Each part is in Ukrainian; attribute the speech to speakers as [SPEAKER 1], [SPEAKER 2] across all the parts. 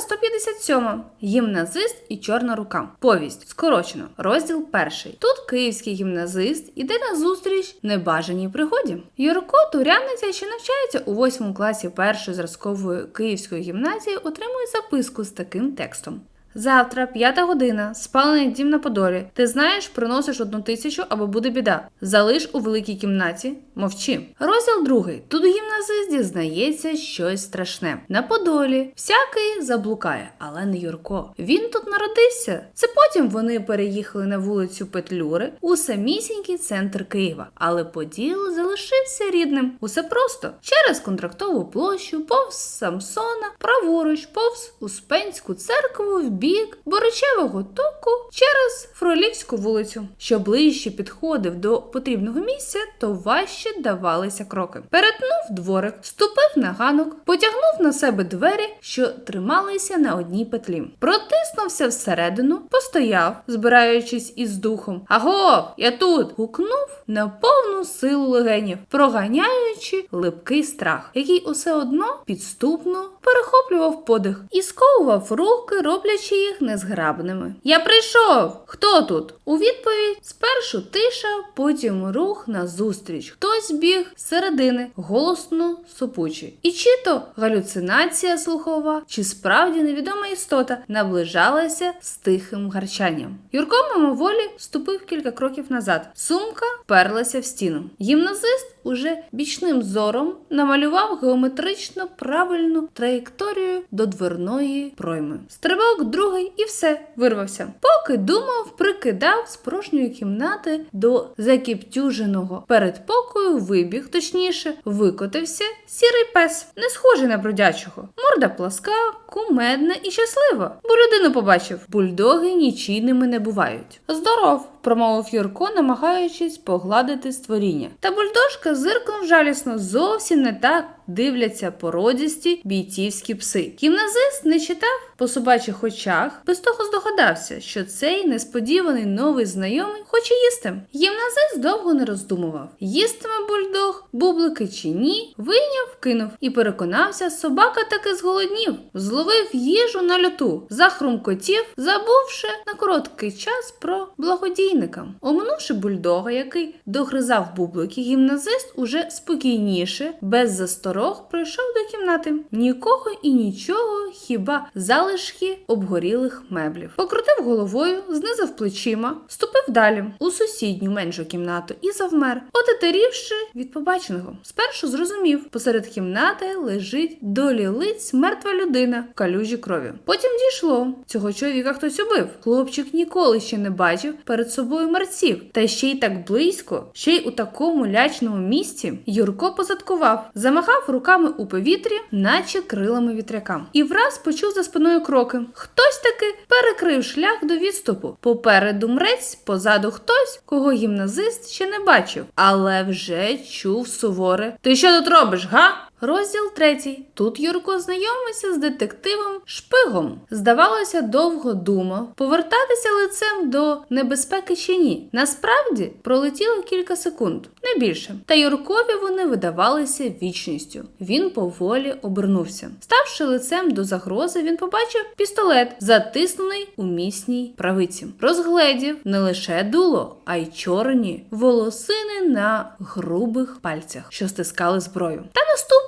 [SPEAKER 1] Сторінка 157. Гімназист і чорна рука. Повість. Скорочено. Розділ перший. Тут київський гімназист іде на зустріч небажаній пригоді. Юрко Туряниця, що навчається у 8 класі першої зразкової київської гімназії, отримує записку з таким текстом. Завтра, п'ята година, спалений дім на Подолі. Ти знаєш, приносиш одну тисячу або буде біда. Залиш у великій кімнаті, мовчи. Розділ другий. Тут гімназист дізнається щось страшне. На Подолі всякий заблукає, але не Юрко. Він тут народився. Це потім вони переїхали на вулицю Петлюри у самісінький центр Києва. Але Поділ залишився рідним. Усе просто через контрактову площу, повз Самсона, праворуч, повз Успенську церкву в бік Боричевого току через Фролівську вулицю. Що ближче підходив до потрібного місця, то важче давалися кроки. Перетнув дворик, ступив на ганок, потягнув на себе двері, що трималися на одній петлі. Протиснувся всередину, постояв, збираючись із духом. Аго, я тут! гукнув на повну силу легенів, проганяючи липкий страх, який усе одно підступно перехоплював подих і сковував руки, роблячи їх незграбними. Я прийшов! Хто тут? У відповідь спершу тиша, потім рух назустріч. Хтось біг з середини, голосно супучий. І чи то галюцинація слухова, чи справді невідома істота наближалася з тихим гарчанням. Юрко мимоволі ступив кілька кроків назад. Сумка вперлася в стіну. Гімназист уже бічним зором намалював геометрично правильну траєкторію до дверної пройми. Стрибок другий і все вирвався. Поки думав, прикидав з порожньої кімнати до закіптюженого передпокою вибіг, точніше, викотився сірий пес, не схожий на бродячого. Морда пласка, кумедна і щаслива, бо людину побачив. Бульдоги нічийними не бувають. Здоров, промовив Юрко, намагаючись погладити створіння. Та бульдожка зиркнув жалісно, зовсім не так дивляться породісті бійцівські пси. Гімназист не читав по собачих очах, без того здогадався, що цей несподіваний новий знайомий хоче їсти. Гімназист довго не роздумував, їстиме бульдог, бублики чи ні, вийняв, кинув і переконався, собака таки зголоднів, зловив їжу на льоту, захрумкотів, забувши на короткий час про благодійника. Оминувши бульдога, який догризав бублики, гімназист уже спокійніше, без засторог пройшов до кімнати. Нікого і нічого, хіба залишки обгорілих меблів. Покрутив головою, знизав плечима, ступив далі у сусідню меншу кімнату і завмер, отетерівши від побаченого. Спершу зрозумів, посеред кімнати лежить долі лиць мертва людина в калюжі крові. Потім дійшло цього чоловіка хтось убив. Хлопчик ніколи ще не бачив перед собою мерців, та ще й так близько, ще й у такому лячному місці. Юрко позадкував, замахав руками у повітрі, наче крилами вітряка, і враз почув за спиною кроки. Хтось таки перекрив шлях до відступу. Попереду мрець, позаду хтось, кого гімназист ще не бачив, але вже чув суворе. Ти що тут робиш, га? Розділ третій. Тут Юрко знайомиться з детективом Шпигом. Здавалося, довго думав, повертатися лицем до небезпеки чи ні. Насправді пролетіло кілька секунд, не більше. Та Юркові вони видавалися вічністю. Він поволі обернувся. Ставши лицем до загрози, він побачив пістолет, затиснений у міцній правиці. Розгледів не лише дуло, а й чорні волосини на грубих пальцях, що стискали зброю. Та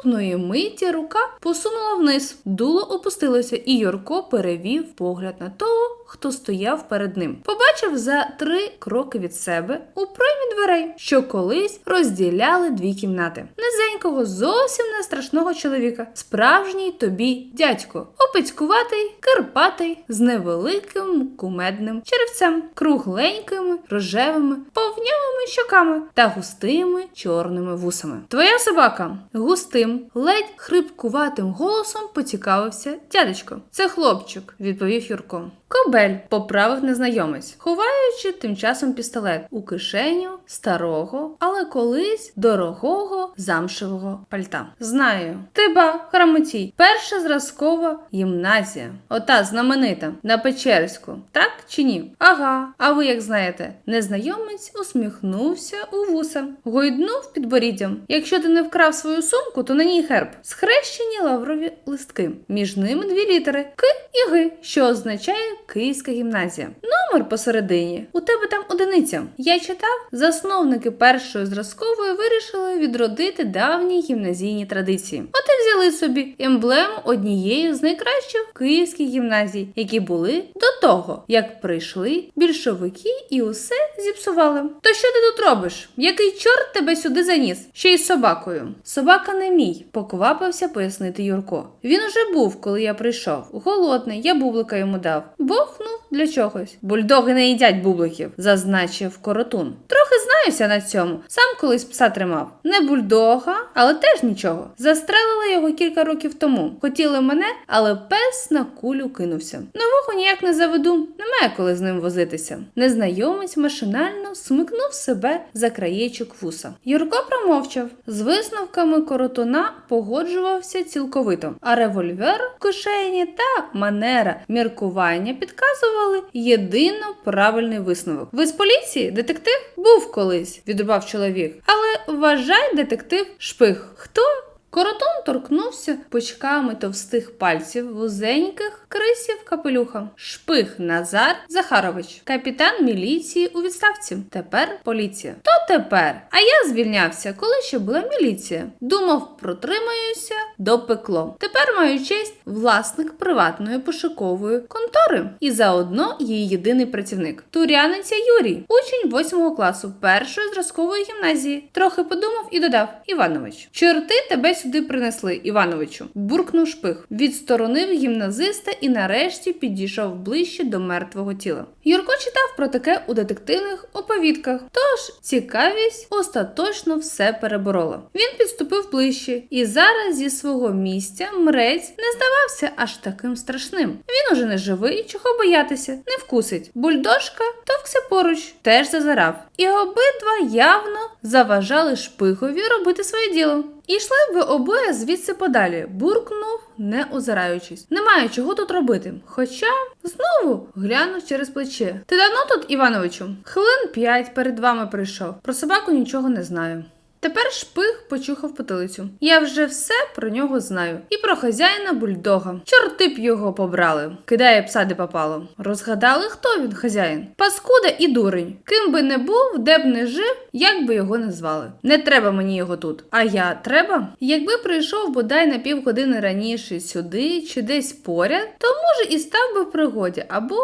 [SPEAKER 1] наступної миті рука посунула вниз, дуло опустилося, і Юрко перевів погляд на того, хто стояв перед ним. Побачив за три кроки від себе у проймі дверей, що колись розділяли дві кімнати. Низенького, зовсім не страшного чоловіка, справжній тобі дядько, опицькуватий, карпатий, з невеликим кумедним черевцем, кругленькими, рожевими, повнявими щоками та густими чорними вусами. Твоя собака густим, ледь хрипкуватим голосом поцікавився дядечко. Це хлопчик, відповів Юрко. Кобель поправив незнайомець, ховаючи тим часом пістолет у кишеню старого, але колись дорогого замшевого пальта. Знаю, ти ба, храмотій, перша зразкова гімназія. Ота знаменита на Печерську, так чи ні? Ага, а ви як знаєте? Незнайомець усміхнувся у вуса, гойднув підборіддям. Якщо ти не вкрав свою сумку, то на ній герб. Схрещені лаврові листки. Між ними дві літери К і Г, що означає Київська гімназія. Номер посередині. У тебе там одиниця. Я читав, засновники першої зразкової вирішили відродити давні гімназійні традиції. От і взяли собі емблему однієї з найкращих київських гімназій, які були до того, як прийшли більшовики і усе зіпсували. То що ти тут робиш? Який чорт тебе сюди заніс? Ще й з собакою. Собака не мій, поквапився пояснити Юрко. Він уже був, коли я прийшов. Голодний, я бублика йому дав. Бохнув для чогось. Бульдоги не їдять бубликів, зазначив коротун. Трохи знаюся на цьому. Сам колись пса тримав. Не бульдога, але теж нічого. Застрелили його кілька років тому. Хотіли мене, але пес на кулю кинувся. Нового ніяк не заведу, немає коли з ним возитися. Незнайомець машинально смикнув себе за краєчок вуса. Юрко промовчав. З висновками коротуна погоджувався цілковито, а револьвер в кишені та манера міркування підказували єдино правильний висновок. Ви з поліції? Детектив? Був колись, відрубав чоловік. Але вважай детектив шпих. Хто? Коротун торкнувся пучками товстих пальців вузеньких крисів капелюха. Шпих Назар Захарович, капітан міліції у відставці. Тепер поліція. То тепер. А я звільнявся, коли ще була міліція. Думав, протримаюся до пекло. Тепер маю честь власник приватної пошукової контори і заодно її єдиний працівник. Туряниця Юрій, учень 8 класу першої зразкової гімназії. Трохи подумав і додав Іванович. Чорти тебе сюди принесли, Івановичу. Буркнув шпих, відсторонив гімназиста і нарешті підійшов ближче до мертвого тіла. Юрко читав про таке у детективних оповідках, тож цікавість остаточно все переборола. Він підступив ближче, і зараз зі свого місця мрець не здавався аж таким страшним. Він уже не живий, чого боятися, не вкусить. Бульдожка товкся поруч, теж зазирав. І обидва явно заважали шпихові робити своє діло. І йшли ви обоє звідси подалі, буркнув, не озираючись. Немає чого тут робити. Хоча знову глянув через плече. Ти давно тут, Івановичу? Хвилин п'ять перед вами прийшов. Про собаку нічого не знаю. Тепер шпих почухав потилицю. Я вже все про нього знаю. І про хазяїна бульдога. Чорти б його побрали. Кидає пса де попало. Розгадали, хто він хазяїн? Паскуда і дурень. Ким би не був, де б не жив, як би його не звали. Не треба мені його тут. А я треба? Якби прийшов бодай на півгодини раніше сюди чи десь поряд, то може і став би в пригоді, або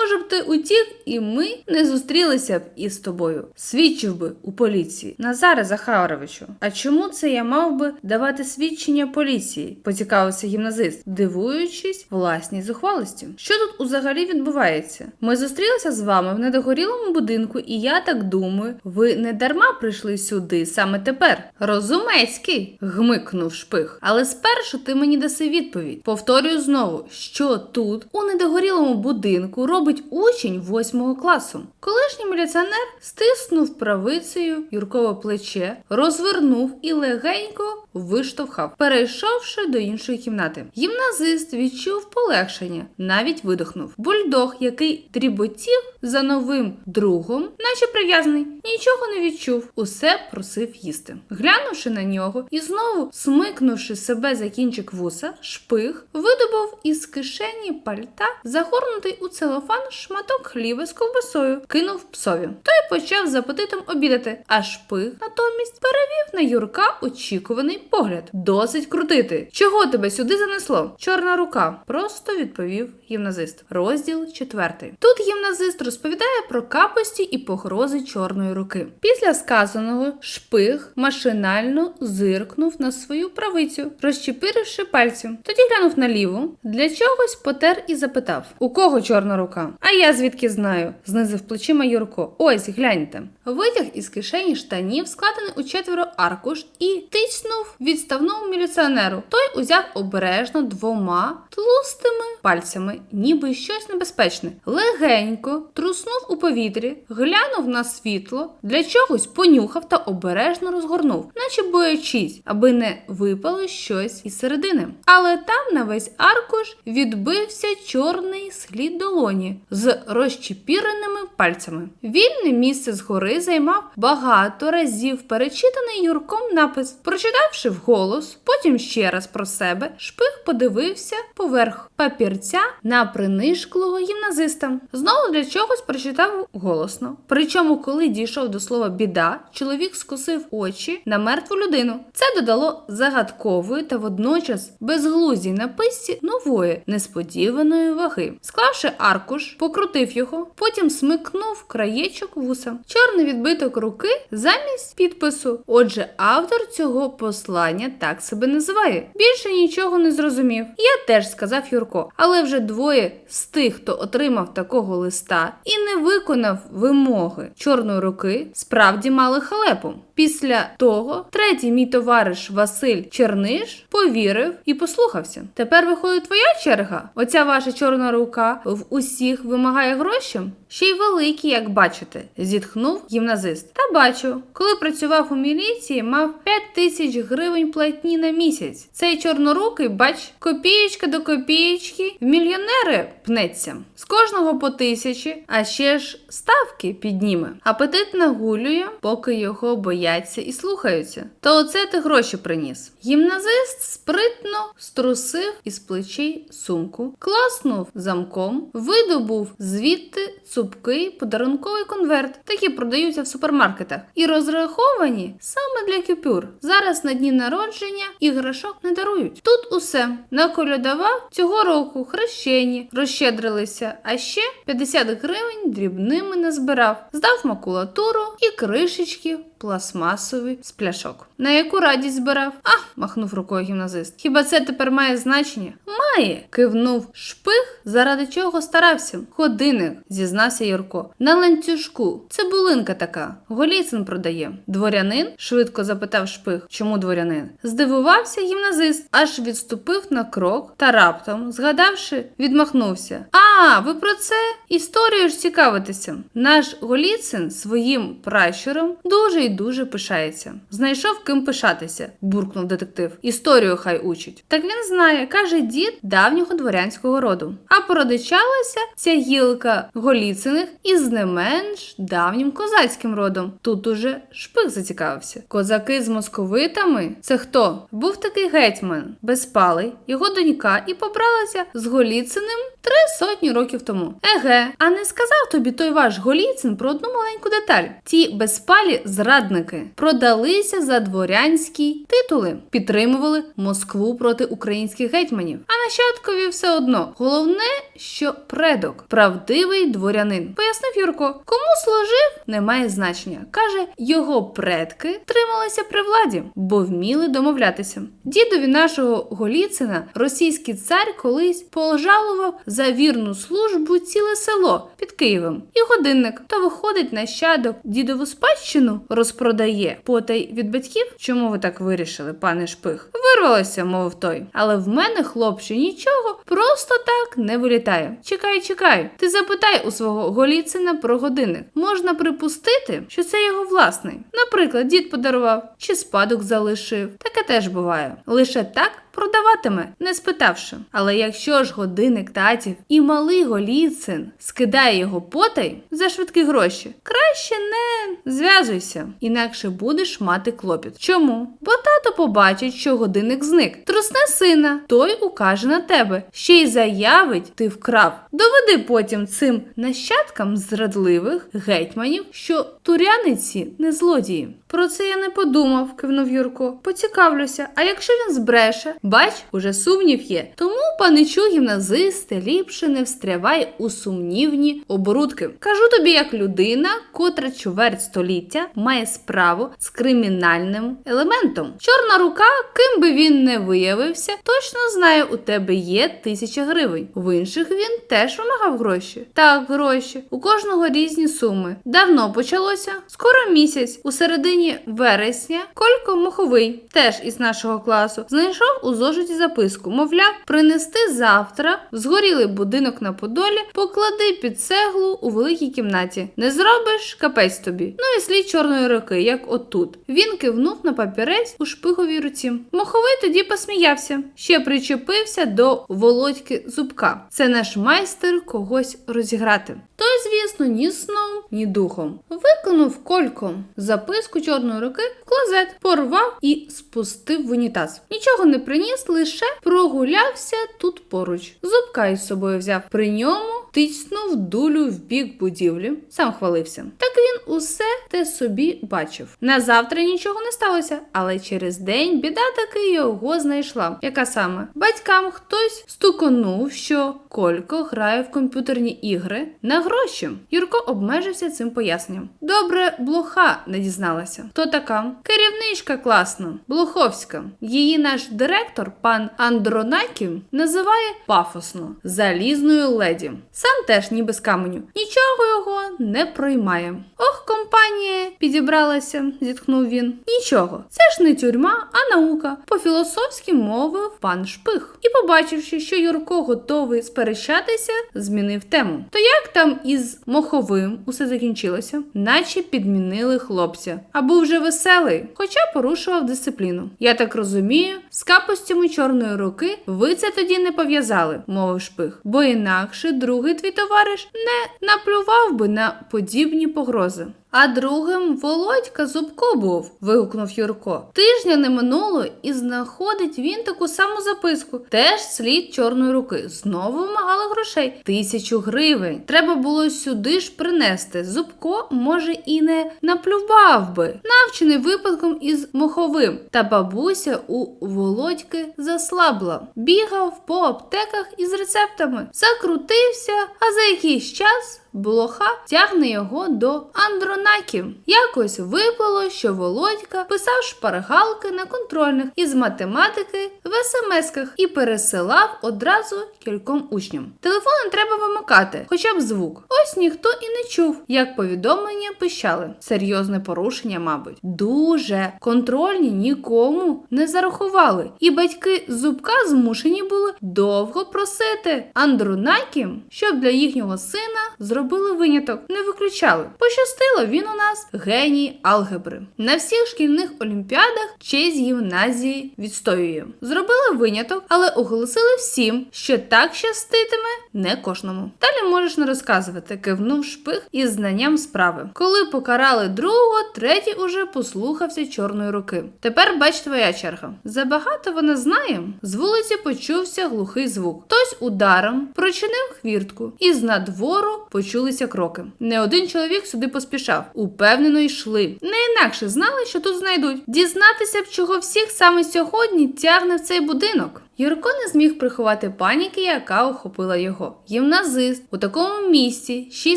[SPEAKER 1] може б ти утік, і ми не зустрілися б із тобою. Свідчив би у поліції. Назаре Захаровичу, а чому це я мав би давати свідчення поліції? поцікавився гімназист, дивуючись власній зухвалості. Що тут взагалі відбувається? Ми зустрілися з вами в недогорілому будинку, і я так думаю, ви не дарма прийшли сюди саме тепер. Розумецький, гмикнув шпих. Але спершу ти мені даси відповідь. Повторюю знову, що тут, у недогорілому будинку, робить учень восьмого класу. Колишній міліціонер стиснув правицею Юркове плече, розвернув і легенько виштовхав, перейшовши до іншої кімнати. Гімназист відчув полегшення, навіть видихнув. Бульдог, який дріботів за новим другом, наче прив'язаний, нічого не відчув, усе просив їсти. Глянувши на нього і знову смикнувши себе за кінчик вуса, шпих видобув із кишені пальта, загорнутий у целофан шматок хліба з ковбасою, кинув псові. Той почав з апетитом обідати, а шпих натомість перевів на Юрка очікуваний погляд. Досить крутити. Чого тебе сюди занесло? Чорна рука, просто відповів гімназист. Розділ четвертий. Тут гімназист розповідає про капості і погрози чорної руки. Після сказаного шпих машинально зиркнув на свою правицю, розчепиривши пальцем. Тоді глянув наліву, для чогось потер і запитав: У кого чорна рука? А я звідки знаю? знизив плечима Юрко. Ось гляньте. Витяг із кишені штанів, складений у четверо аркуш і тиснув відставному міліціонеру. Той узяв обережно двома тлустими пальцями, ніби щось небезпечне. Легенько труснув у повітрі, глянув на світло, для чогось понюхав та обережно розгорнув, наче боячись, аби не випало щось із середини. Але там на весь аркуш відбився чорний слід долоні з розчепіреними пальцями. Вільне місце згори займав багато разів перечитаний Юрком напис. Прочитавши вголос, потім ще раз про себе, шпих подивився поверх папірця на принишклого гімназиста. Знову для чогось прочитав голосно. Причому, коли дійшов до слова біда, чоловік скосив очі на мертву людину. Це додало загадкової та водночас безглуздій написці нової несподіваної ваги. Склавши аркуш, покрутив його, потім смикнув краєчок вуса. Чорний відбиток руки замість підпису. Отже, автор цього послання так себе називає. Більше нічого не зрозумів. Я теж сказав Юрко, але вже двоє з тих, хто отримав такого листа і не виконав вимоги чорної руки, справді мали халепу. Після того третій мій товариш Василь Черниш повірив і послухався. Тепер виходить твоя черга. Оця ваша чорна рука в усіх вимагає гроші. Ще й великі, як бачите, зітхнув гімназист. Та бачу, коли працював у міліції, мав 5 тисяч гривень платні на місяць. Цей чорнорукий, бач, копієчка до копієчки, в мільйонери пнеться. З кожного по тисячі, а ще ж ставки підніме. Апетит нагулює, поки його бояться і слухаються. То оце ти гроші приніс. Гімназист спритно струсив із плечей сумку, класнув замком, видобув звідти цупкий подарунковий конверт. Такі продаються в супермаркетах. І розраховані саме для купюр. Зараз на дні народження іграшок не дарують. Тут усе наколядував цього року хрещені, розщедрилися, а ще 50 гривень дрібними назбирав, здав макулатуру і кришечки пластмасові з пляшок. На яку радість збирав? А, махнув рукою гімназист. Хіба це тепер має значення? Має. кивнув шпих, заради чого старався. Годинник, зізнався Юрко. На ланцюжку. Цибулинка така. Голіцин продає. Дворянин? швидко запитав шпих. Чому дворянин? Здивувався гімназист, аж відступив на крок та раптом, згадавши, відмахнувся. А, ви про це? Історію ж цікавитеся. Наш Голіцин своїм пращуром дуже й дуже пишається. Знайшов ким пишатися, буркнув детектив. Історію хай учить. Так він знає, каже дід давнього дворянського роду. А породичалася ця гілка Голіциних із не менш давнім козацьким родом. Тут уже шпих зацікавився. Козаки з московитами? Це хто? Був такий гетьман, безпалий, його донька, і побралася з Голіциним три сотні років тому. Еге, а не сказав тобі той ваш Голіцин про одну маленьку деталь. Ті безпалі зрадники продалися за дворянські титули, підтримували Москву проти українських гетьманів. А нащадкові все одно. Головне, що предок, правдивий дворянин. Пояснив Юрко, кому служив, не має значення. Каже, його предки трималися при владі, бо вміли домовлятися. Дідові нашого Голіцина російський цар колись пожалував за вірну службу ціле село під Києвом і годинник. То виходить нащадок дідову спадщину розпродає потай від батьків. Чому ви так вирішили, пане шпих? Вирвалося, мовив той. Але в мене, хлопче, нічого просто так не вилітає. Чекай, чекай. Ти запитай у свого Голіцина про годинник. Можна припустити, що це його власний. Наприклад, дід подарував чи спадок залишив. Таке теж буває. Лише так продаватиме, не спитавши. Але якщо ж годинник татів і малий голіцин скидає його потай за швидкі гроші, краще не зв'язуйся, інакше будеш мати клопіт. Чому? Бо тато побачить, що годинник зник. Трусне сина, той укаже на тебе, ще й заявить, ти вкрав. Доведи потім цим нащадкам зрадливих гетьманів, що туряниці не злодії. Про це я не подумав, кивнув Юрко. Поцікавлюся, а якщо він збреше, бач, уже сумнів є. Тому, паничу гімназисти, ліпше не встрявай у сумнівні оборудки. Кажу тобі, як людина, котра чверть століття має справу з кримінальним елементом. Чорна рука, ким би він не виявився, точно знає, у тебе є тисяча гривень. В інших він теж вимагав гроші. Так, гроші. У кожного різні суми. Давно почалося, скоро місяць. У середині середині вересня Колько Моховий, теж із нашого класу, знайшов у зошиті записку. Мовляв, принести завтра згорілий будинок на Подолі, поклади під цеглу у великій кімнаті. Не зробиш капець тобі. Ну і слід чорної руки, як отут. Він кивнув на папірець у шпиговій руці. Моховий тоді посміявся, ще причепився до Володьки зубка. Це наш майстер когось розіграти. Той, звісно, ні сном, ні духом. Виконав колько записку чорної руки в клозет, порвав і спустив в унітаз. Нічого не приніс, лише прогулявся тут поруч. Зубка із собою взяв. При ньому тиснув дулю в бік будівлі. Сам хвалився. Так він усе те собі бачив. На завтра нічого не сталося, але через день біда таки його знайшла. Яка саме? Батькам хтось стуконув, що Колько грає в комп'ютерні ігри на гроші. Юрко обмежився цим поясненням. Добре, блоха не дізналася. Хто така? Керівничка класна, Блоховська. Її наш директор, пан Андронаків, називає пафосно залізною леді. Сам теж ніби з каменю. Нічого його не проймає. Ох, компанія підібралася, зітхнув він. Нічого, це ж не тюрма, а наука. По-філософськи мовив пан Шпих. І, побачивши, що Юрко готовий сперечатися, змінив тему. То як там із моховим усе закінчилося? Наче підмінили хлопця. А був вже веселий, хоча порушував дисципліну. Я так розумію, з капостями чорної руки ви це тоді не пов'язали, мовив шпих, бо інакше другий твій товариш не наплював би на подібні погрози. А другим Володька Зубко був, вигукнув Юрко. Тижня не минуло, і знаходить він таку саму записку. Теж слід чорної руки. Знову вимагали грошей. Тисячу гривень. Треба було сюди ж принести. Зубко, може, і не наплював би, навчений випадком із моховим. Та бабуся у Володьки заслабла. Бігав по аптеках із рецептами, закрутився, а за якийсь час. Блоха тягне його до Андронаків. Якось випало, що Володька писав шпаргалки на контрольних із математики в смсках і пересилав одразу кільком учням. Телефони треба вимикати, хоча б звук. Ось ніхто і не чув, як повідомлення пищали. Серйозне порушення, мабуть. Дуже контрольні нікому не зарахували, і батьки зубка змушені були довго просити Андронаків, щоб для їхнього сина зробили виняток, не виключали. Пощастило, він у нас геній алгебри. На всіх шкільних олімпіадах честь гімназії відстоює. Зробили виняток, але оголосили всім, що так щаститиме не кожному. Далі можеш не розказувати, кивнув шпих із знанням справи. Коли покарали другого, третій уже послухався чорної руки. Тепер бач твоя черга. Забагато вона знає. З вулиці почувся глухий звук. Хтось ударом прочинив хвіртку, і з надвору почулися кроки. Не один чоловік сюди поспішав. Упевнено йшли. Не інакше знали, що тут знайдуть. Дізнатися б, чого всіх саме сьогодні тягне в цей будинок. Юрко не зміг приховати паніки, яка охопила його. Гімназист у такому місці, ще й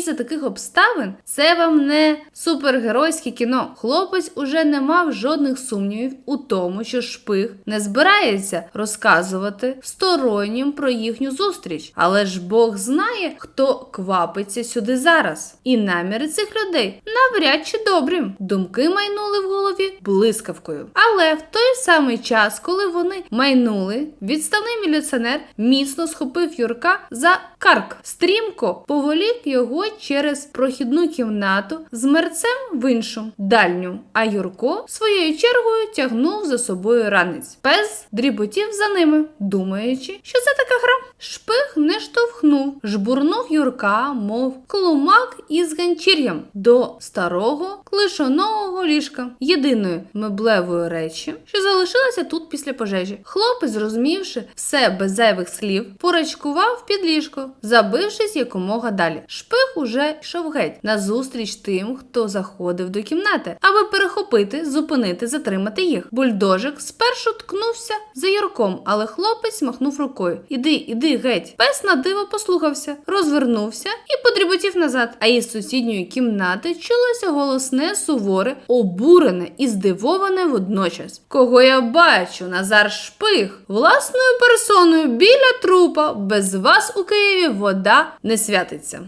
[SPEAKER 1] за таких обставин, це вам не супергеройське кіно. Хлопець уже не мав жодних сумнівів у тому, що шпих не збирається розказувати стороннім про їхню зустріч. Але ж Бог знає, хто квапиться сюди зараз. І наміри цих людей навряд чи добрі. Думки майнули в голові блискавкою. Але в той самий час, коли вони майнули, відставний міліціонер міцно схопив Юрка за карк, стрімко поволік його через прохідну кімнату з мерцем в іншу дальню. А Юрко своєю чергою тягнув за собою ранець. Пес дріботів за ними, думаючи, що це така гра. Шпих не штовхнув, жбурнув Юрка, мов клумак із ганчір'ям до старого клишоного ліжка, єдиної меблевої речі, що залишилася тут після пожежі. Хлопець, зрозумівши все без зайвих слів, порачкував під ліжко, забившись якомога далі. Шпих уже йшов геть назустріч тим, хто заходив до кімнати, аби перехопити, зупинити, затримати їх. Бульдожик спершу ткнувся за Юрком, але хлопець махнув рукою. Іди, іди геть. Пес на диво послухався, розвернувся і подріботів назад. А із сусідньої кімнати чулося голосне, суворе, обурене і здивоване водночас. Кого я бачу, Назар Шпих, власною персоною біля трупа, без вас у Києві вода не святиться.